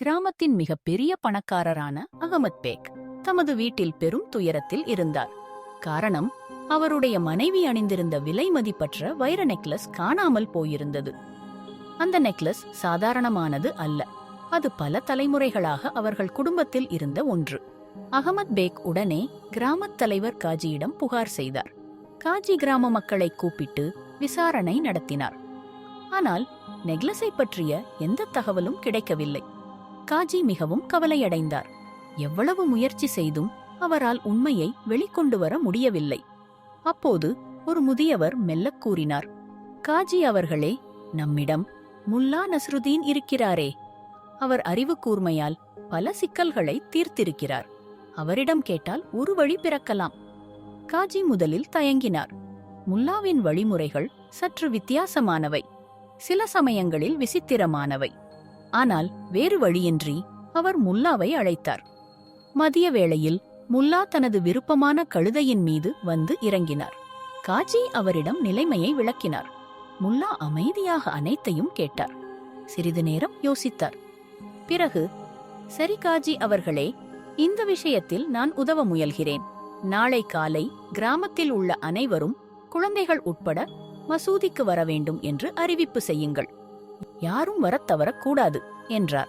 கிராமத்தின் மிக பெரிய பணக்காரரான அகமத் பேக் தமது வீட்டில் பெரும் துயரத்தில் இருந்தார். காரணம் அவருடைய மனைவி அணிந்திருந்த விலை மதிப்பற்ற வைர நெக்லஸ் காணாமல் போயிருந்தது. அந்த நெக்லஸ் சாதாரணமானது அல்ல அது பல தலைமுறைகளாக அவர்கள் குடும்பத்தில் இருந்த ஒன்று. அகமத் பேக் உடனே கிராமத் தலைவர் காஜியிடம் புகார் செய்தார். காஜி கிராம மக்களை கூப்பிட்டு விசாரணை நடத்தினார். ஆனால் நெக்லஸை பற்றிய எந்த தகவலும் கிடைக்கவில்லை. காஜி மிகவும் கவலையடைந்தார். எவ்வளவு முயற்சி செய்தும் அவரால் உண்மையை வெளிக்கொண்டு வர முடியவில்லை. அப்போது ஒரு முதியவர் மெல்லக் கூறினார் காஜி அவர்களே நம்மிடம் முல்லா நஸ்ருதீன் இருக்கிறாரே. அவர் அறிவு கூர்மையால் பல சிக்கல்களை தீர்த்திருக்கிறார். அவரிடம் கேட்டால் ஒரு வழி பிறக்கலாம். காஜி முதலில் தயங்கினார் முல்லாவின் வழிமுறைகள் சற்று வித்தியாசமானவை சில சமயங்களில் விசித்திரமானவை. ஆனால் வேறு வழியின்றி அவர் முல்லாவை அழைத்தார். மதிய வேளையில் முல்லா தனது விருப்பமான கழுதையின் மீது வந்து இறங்கினார். காஜி அவரிடம் நிலைமையை விளக்கினார். முல்லா அமைதியாக அனைத்தையும் கேட்டார். சிறிது நேரம் யோசித்தார். பிறகு சரி காஜி அவர்களே இந்த விஷயத்தில் நான் உதவ முயல்கிறேன். நாளை காலை கிராமத்தில் உள்ள அனைவரும் குழந்தைகள் உட்பட மசூதிக்கு வர வேண்டும் என்று அறிவிப்பு செய்யுங்கள். யாரும் வரத் தவறக்கூடாது என்றார்.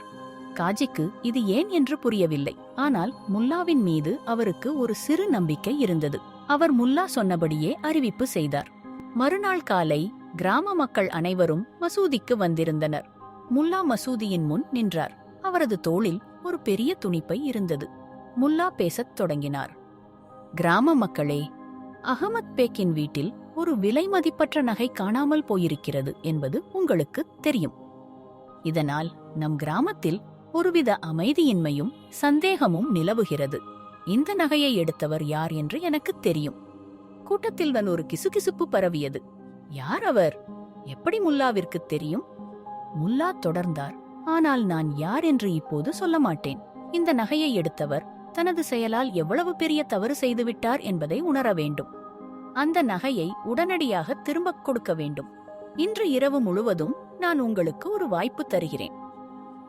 காஜிக்கு இது ஏன் என்று புரியவில்லை. ஆனால் முல்லாவின் மீது அவருக்கு ஒரு சிறு நம்பிக்கை இருந்தது. அவர் முல்லா சொன்னபடியே அறிவிப்பு செய்தார். மறுநாள் காலை கிராம மக்கள் அனைவரும் மசூதிக்கு வந்திருந்தனர். முல்லா மசூதியின் முன் நின்றார். அவரது தோளில் ஒரு பெரிய துணிப்பை இருந்தது. முல்லா பேசத் தொடங்கினார். கிராம மக்களே அகமத் பேக்கின் வீட்டில் ஒரு விலை மதிப்பற்ற நகை காணாமல் போயிருக்கிறது என்பது உங்களுக்கு தெரியும். இதனால் நம் கிராமத்தில் ஒருவித அமைதியின்மையும் சந்தேகமும் நிலவுகிறது. இந்த நகையை எடுத்தவர் யார் என்று எனக்கு தெரியும். கூட்டத்தில் தான் ஒரு கிசுகிசுப்பு பரவியது. யார் அவர்? எப்படி முல்லாவிற்கு தெரியும்? முல்லா தொடர்ந்தார். ஆனால் நான் யார் என்று இப்போது சொல்ல மாட்டேன். இந்த நகையை எடுத்தவர் தனது செயலால் எவ்வளவு பெரிய தவறு செய்துவிட்டார் என்பதை உணர வேண்டும். அந்த நகையை உடனடியாக திரும்பக் கொடுக்க வேண்டும். இன்று இரவு முழுவதும் நான் உங்களுக்கு ஒரு வாய்ப்பு தருகிறேன்.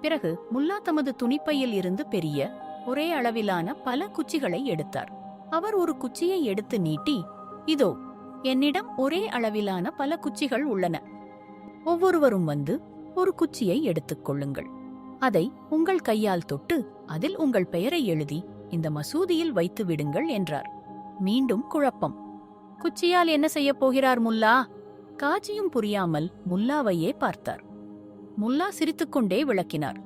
பிறகு முல்லா தமது துணிப்பையில் இருந்து பெரிய ஒரே அளவிலான பல குச்சிகளை எடுத்தார். அவர் ஒரு குச்சியை எடுத்து நீட்டி இதோ என்னிடம் ஒரே அளவிலான பல குச்சிகள் உள்ளன. ஒவ்வொருவரும் வந்து ஒரு குச்சியை எடுத்துக் கொள்ளுங்கள். அதை உங்கள் கையால் தொட்டு அதில் உங்கள் பெயரை எழுதி இந்த மசூதியில் வைத்து விடுங்கள் என்றார். மீண்டும் குழப்பம். குச்சியால் என்ன செய்யப் போகிறார் முல்லா? காஜியும் புரியாமல் முல்லாவையே பார்த்தார். முல்லா சிரித்துக்கொண்டே விளக்கினார்.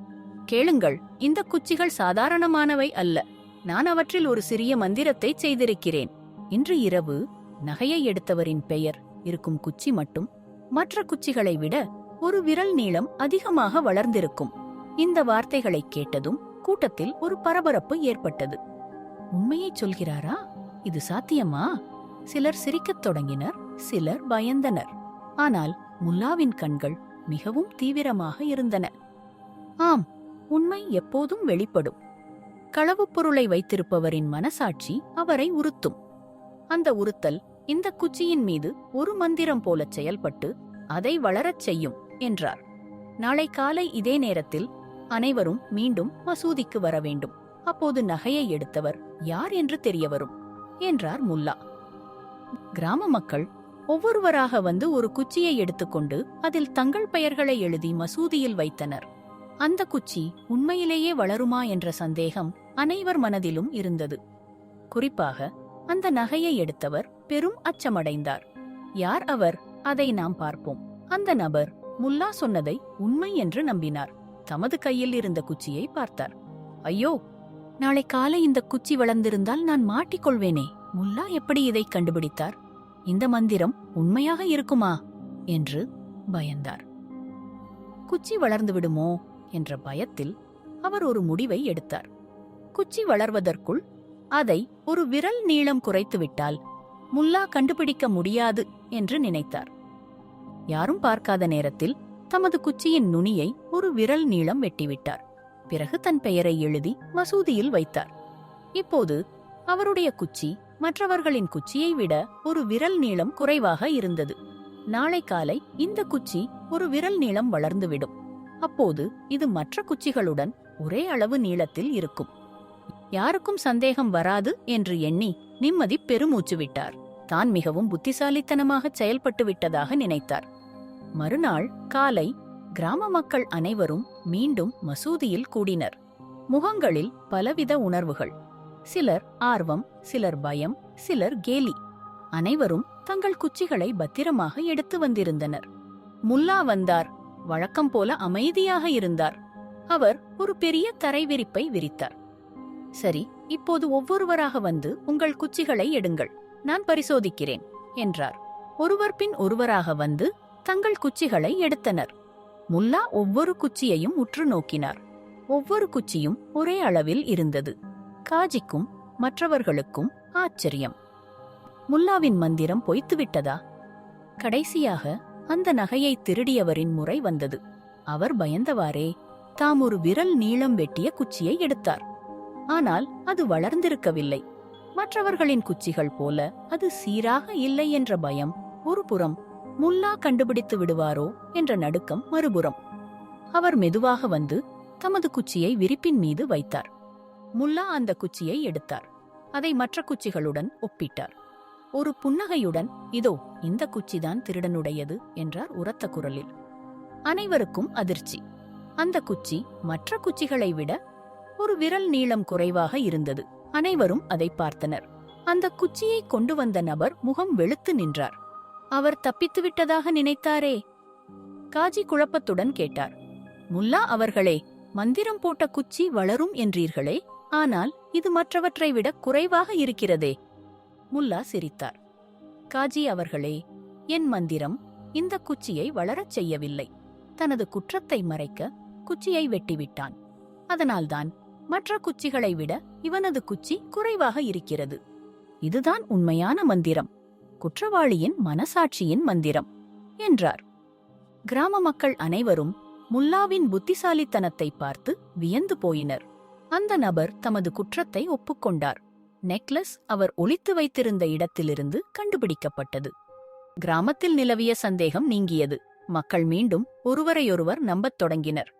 கேளுங்கள் இந்த குச்சிகள் சாதாரணமானவை அல்ல. நான் அவற்றில் ஒரு சிறிய மந்திரத்தை செய்திருக்கிறேன். இன்று இரவு நகையை எடுத்தவரின் பெயர் இருக்கும் குச்சி மட்டும். மற்ற குச்சிகளை விட ஒரு விரல் நீளம் அதிகமாக வளர்ந்திருக்கும். இந்த வார்த்தைகளை கேட்டதும் கூட்டத்தில் ஒரு பரபரப்பு ஏற்பட்டது. உண்மையைச் சொல்கிறாரா? இது சாத்தியமா? சிலர் சிரிக்கத் தொடங்கினர் சிலர் பயந்தனர். ஆனால் முல்லாவின் கண்கள் மிகவும் தீவிரமாக இருந்தன. ஆம் உண்மை எப்போதும் வெளிப்படும். களவுப் பொருளை வைத்திருப்பவரின் மனசாட்சி அவரை உறுத்தும். அந்த உறுத்தல் இந்த குச்சியின் மீது ஒரு மந்திரம் போலச் செயல்பட்டு அதை வளரச் செய்யும் என்றார். நாளை காலை இதே நேரத்தில் அனைவரும் மீண்டும் மசூதிக்கு வர வேண்டும் அப்போது நகையை எடுத்தவர் யார் என்று தெரியவரும் என்றார் முல்லா. கிராம மக்கள் ஒவ்வொருவராக வந்து ஒரு குச்சியை எடுத்துக்கொண்டு அதில் தங்கள் பெயர்களை எழுதி மசூதியில் வைத்தனர். அந்த குச்சி உண்மையிலேயே வளருமா என்ற சந்தேகம் அனைவர் மனதிலும் இருந்தது. குறிப்பாக அந்த நகையை எடுத்தவர் பெரும் அச்சமடைந்தார். யார் அவர்? அதை நாம் பார்ப்போம். அந்த நபர் முல்லா சொன்னதை உண்மை என்று நம்பினார். தமது கையில் இருந்த குச்சியை பார்த்தார். ஐயோ நாளை காலை இந்த குச்சி வளர்ந்திருந்தால் நான் மாட்டிக்கொள்வேனே. முல்லா எப்படி இதை கண்டுபிடித்தார்? இந்த மந்திரம் உண்மையாக இருக்குமா? என்று பயந்தார். குச்சி வளர்ந்து விடுமோ? என்ற பயத்தில் அவர் ஒரு முடிவை எடுத்தார். குச்சி வளர்வதற்குள் அதை ஒரு விரல் நீளம் குறைத்துவிட்டால் முல்லா கண்டுபிடிக்க முடியாது என்று நினைத்தார். யாரும் பார்க்காத நேரத்தில் தமது குச்சியின் நுனியை ஒரு விரல் நீளம் வெட்டிவிட்டார். பிறகு தன் பெயரை எழுதி மசூதியில் வைத்தார். இப்போது அவருடைய குச்சி மற்றவர்களின் குச்சியை விட ஒரு விரல் நீளம் குறைவாக இருந்தது. நாளை காலை இந்த குச்சி ஒரு விரல் நீளம் வளர்ந்துவிடும். அப்போது இது மற்ற குச்சிகளுடன் ஒரே அளவு நீளத்தில் இருக்கும். யாருக்கும் சந்தேகம் வராது என்று எண்ணி நிம்மதி பெருமூச்சு விட்டார் தான் மிகவும் புத்திசாலித்தனமாக செயல்பட்டு விட்டதாக நினைத்தார். மறுநாள் காலை கிராம மக்கள் அனைவரும் மீண்டும் மசூதியில் கூடினர். முகங்களில் பலவித உணர்வுகள். சிலர் ஆர்வம் சிலர் பயம் சிலர் கேலி. அனைவரும் தங்கள் குச்சிகளை பத்திரமாக எடுத்து வந்திருந்தனர். முல்லா வந்தார். வழக்கம் போல அமைதியாக இருந்தார். அவர் ஒரு பெரிய தரை விரிப்பை விரித்தார். சரி இப்போது ஒவ்வொருவராக வந்து உங்கள் குச்சிகளை எடுங்கள். நான் பரிசோதிக்கிறேன் என்றார். ஒருவர் பின் ஒருவராக வந்து தங்கள் குச்சிகளை எடுத்தனர். முல்லா ஒவ்வொரு குச்சியையும் உற்று நோக்கினார். ஒவ்வொரு குச்சியும் ஒரே அளவில் இருந்தது. காஜிக்கும் மற்றவர்களுக்கும் ஆச்சரியம். முல்லாவின் மந்திரம் பொய்த்துவிட்டதா? கடைசியாக அந்த நகையை திருடியவரின் முறை வந்தது. அவர் பயந்தவாறே தாம் ஒரு விரல் நீளம் வெட்டிய குச்சியை எடுத்தார். ஆனால் அது வளர்ந்திருக்கவில்லை. மற்றவர்களின் குச்சிகள் போல அது சீராக இல்லை என்ற பயம் ஒரு புறம் முல்லா கண்டுபிடித்து விடுவாரோ என்ற நடுக்கம் மறுபுறம். அவர் மெதுவாக வந்து தமது குச்சியை விரிப்பின் மீது வைத்தார். முல்லா அந்த குச்சியை எடுத்தார். அதை மற்ற குச்சிகளுடன் ஒப்பிட்டார். ஒரு புன்னகையுடன் இதோ இந்த குச்சிதான் திருடனுடையது என்றார் உரத்த குரலில். அனைவருக்கும் அதிர்ச்சி. அந்த குச்சி மற்ற குச்சிகளை விட ஒரு விரல் நீளம் குறைவாக இருந்தது. அனைவரும் அதை பார்த்தனர். அந்த குச்சியை கொண்டு வந்த நபர் முகம் வெளுத்து நின்றார். அவர் தப்பித்து விட்டதாக நினைத்தாரே? காஜி குழப்பத்துடன் கேட்டார். முல்லா அவர்களே மந்திரம் போட்ட குச்சி வளரும் என்றீர்களே? ஆனால் இது மற்றவற்றை விட குறைவாக இருக்கிறதே. முல்லா சிரித்தார். காஜி அவர்களே என் மந்திரம் இந்த குச்சியை வளரச் செய்யவில்லை. தனது குற்றத்தை மறைக்க குச்சியை வெட்டிவிட்டான். அதனால்தான் மற்ற குச்சிகளை விட இவனது குச்சி குறைவாக இருக்கிறது. இதுதான் உண்மையான மந்திரம். குற்றவாளியின் மனசாட்சியின் மந்திரம் என்றார். கிராம மக்கள் அனைவரும் முல்லாவின் புத்திசாலித்தனத்தை பார்த்து வியந்து போயினர். அந்த நபர் தமது குற்றத்தை ஒப்புக்கொண்டார். நெக்லஸ் அவர் ஒளித்து வைத்திருந்த இடத்திலிருந்து கண்டுபிடிக்கப்பட்டது. கிராமத்தில் நிலவிய சந்தேகம் நீங்கியது. மக்கள் மீண்டும் ஒருவரையொருவர் நம்பத் தொடங்கினர்.